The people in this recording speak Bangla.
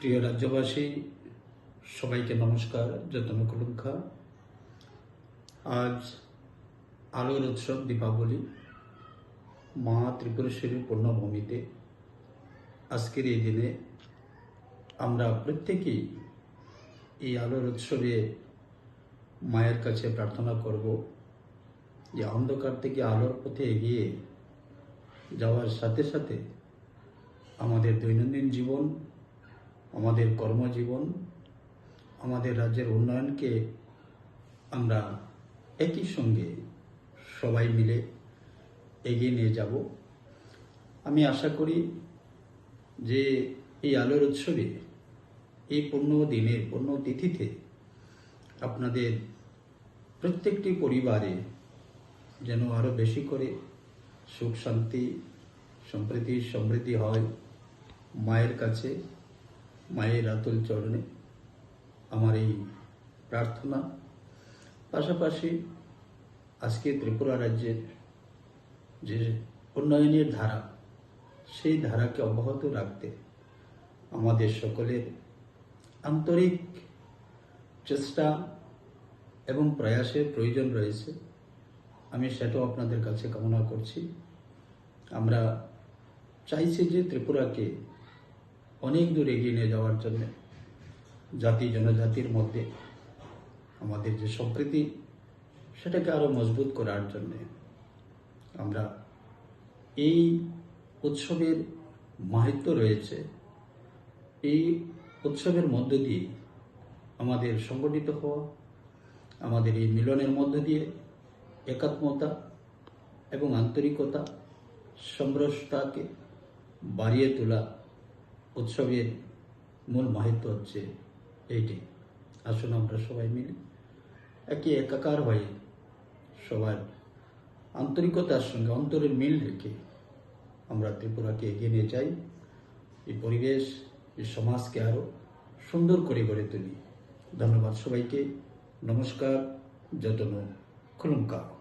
প্রিয় রাজ্যবাসী, সবাইকে নমস্কার, যতন কুলুঙ্খা। আজ আলোর উৎসব দীপাবলি, মা ত্রিপুরেশ্বরীর পূর্ণভূমিতে। আজকের এই দিনে আমরা প্রত্যেকেই এই আলোর উৎসবে মায়ের কাছে প্রার্থনা করব যে অন্ধকার থেকে আলোর পথে এগিয়ে যাওয়ার সাথে সাথে আমাদের দৈনন্দিন জীবন আমাদের কর্মজীবন, আমাদের রাজ্যের উন্নয়নকে আমরা একই সঙ্গে সবাই মিলে এগিয়ে নিয়ে যাব। আমি আশা করি যে এই আলোর উৎসবে, এই পূর্ণ দিনের, পূর্ণ তিথিতে আপনাদের প্রত্যেকটি পরিবারে যেন আরও বেশি করে সুখ শান্তি, সম্প্রীতি, সমৃদ্ধি হয় মায়ের কাছে। মায়ের আতুল চরণে আমার এই প্রার্থনা। পাশাপাশি আজকে ত্রিপুরা রাজ্যের যে উন্নয়নের ধারা, সেই ধারাকে অব্যাহত রাখতে আমাদের সকলের আন্তরিক চেষ্টা এবং প্রয়াসের প্রয়োজন রয়েছে। আমি সেটাও আপনাদের কাছে কামনা করছি। আমরা চাইছি যে ত্রিপুরাকে অনেক দূর এগিয়ে নিয়ে যাওয়ার জন্য জাতি, জনজাতির মধ্যে আমাদের যে সম্প্রীতি, সেটাকে আরও মজবুত করার জন্য আমরা এই উৎসবের মাহাত্ম রয়েছে। এই উৎসবের মধ্য দিয়ে আমাদের সংগঠিত হওয়া, আমাদের এই মিলনের মধ্য দিয়ে একাত্মতা এবং আন্তরিকতা, সমরসতাকে বাড়িয়ে তোলা উৎসবের মূল মাহিত্য হচ্ছে এইটি। আসুন আমরা সবাই মিলে একই একাকার হয়ে সবার আন্তরিকতার সঙ্গে, অন্তরের মিল রেখে আমরা ত্রিপুরাকে এগিয়ে নিয়ে যাই। এই পরিবেশ, এই সমাজকে আরও সুন্দর করে গড়ে তুলি। ধন্যবাদ সবাইকে। নমস্কার। যতন খুলুমকা